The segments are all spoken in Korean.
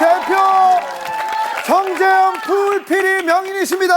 대표 정재영 풀피리 명인이십니다.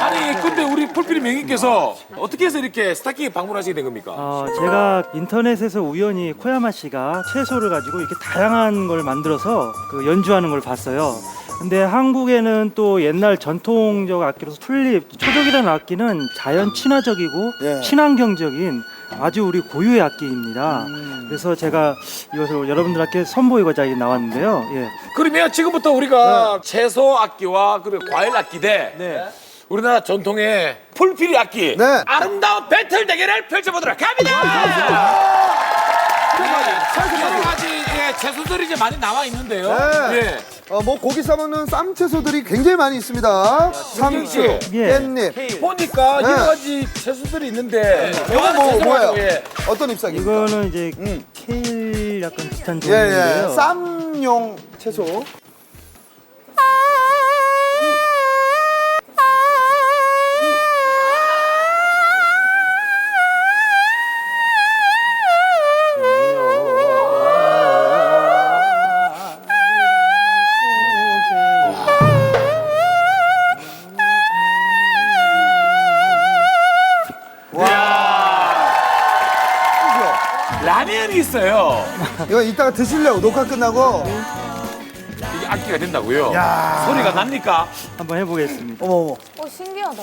아니 근데 우리 폴필이 명인께서 어떻게 해서 이렇게 스타킹에 방문하시게 된 겁니까? 어, 제가 인터넷에서 우연히 코야마 씨가 채소를 가지고 이렇게 다양한 걸 만들어서 그 연주하는 걸 봤어요. 근데 한국에는 또 옛날 전통적 악기로서 튤립, 초적이라는 악기는 자연 친화적이고 예. 친환경적인 아주 우리 고유의 악기입니다. 그래서 제가 이것을 여러분들께 선보이고자 나왔는데요. 예. 그러면 지금부터 우리가 채소 악기와 그리고 과일 악기 대 우리나라 전통의 풀필이 악기 네. 아름다운 배틀 대결을 펼쳐보도록 합니다. 여러 가지 예, 채소들이 이제 많이 나와 있는데요. 네. 예. 어, 뭐 고기 싸먹는 쌈 채소들이 굉장히 많이 있습니다. 상추, 예. 깻잎. 보니까 네. 여러 가지 채소들이 있는데 이거 뭐 뭐예요? 예. 어떤 잎사귀입니까? 이거는 이제 음. 케일 약간 비슷한 예, 예. 종류인데요. 쌈용 채소. 라면이 있어요. 이거 이따가 드시려고 녹화 끝나고. 이게 악기가 된다고요? 야. 소리가 납니까? 한번 해보겠습니다. 어머 어머. 어, 신기하다.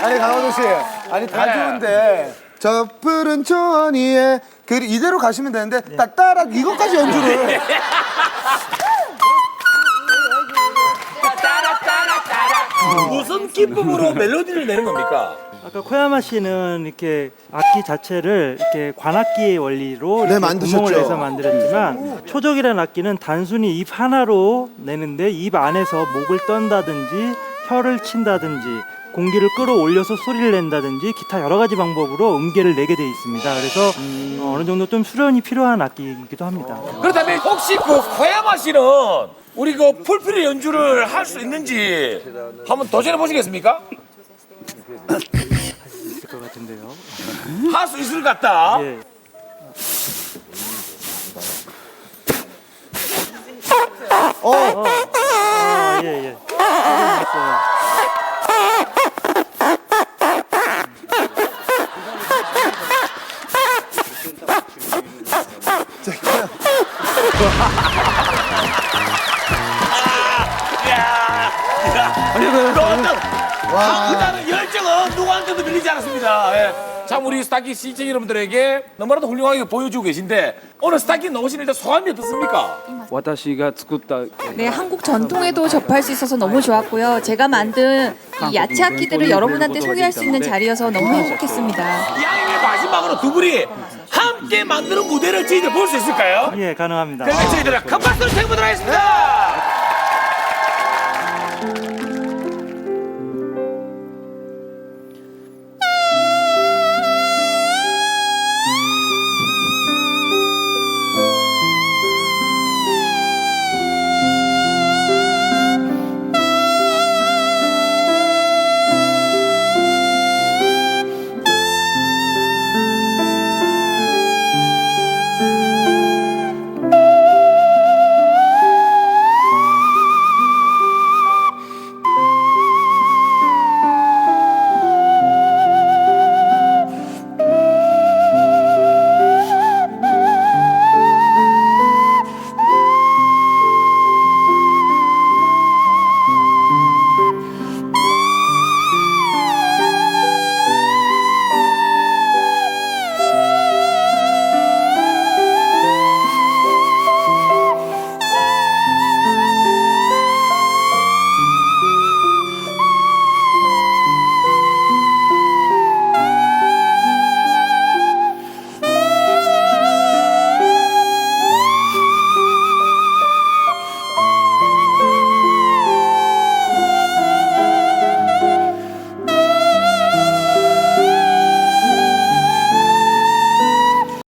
아니 강호동 씨, 아니 다 네. 좋은데 저 푸른 초원위에 그 이대로 가시면 되는데 네. 따따라 이것까지 연주를 무슨 기쁨으로 멜로디를 내는 겁니까? 아까 코야마 씨는 이렇게 악기 자체를 이렇게 관악기의 원리로 네, 이렇게 만드셨죠. 구멍을 내서 만들었지만 초적이라는 악기는 단순히 입 하나로 내는데 입 안에서 목을 떤다든지 혀를 친다든지 공기를 끌어올려서 소리를 낸다든지 기타 여러 가지 방법으로 음계를 내게 돼 있습니다. 그래서 어, 어느 정도 좀 수련이 필요한 악기이기도 합니다. 그렇다면 혹시 그 코야마 씨는 우리 그 풀필의 연주를 할 수 있는지 한번 도전해 보시겠습니까? 있을 것 같은데요. 할 수 있을 것 같다. 예. 강하다는 열정은 누구한테도 밀리지 않았습니다. 예. 참 우리 스타킹 시청 여러분들에게 너무나도 훌륭하게 보여주고 계신데 오늘 스타킹 나오신 일단 소감이 어떻습니까? 私が作った 네, 한국 전통에도 접할 수 있어서 너무 좋았고요. 제가 만든 이 야채 악기들을 여러분한테 소개할 수 있는 자리여서 너무 행복했습니다. 양의 마지막으로 두 분이 함께 만드는 무대를 저희들 볼 수 있을까요? 예, 가능합니다. 그러면 저희들 큰 박수를 쳐보도록 하겠습니다.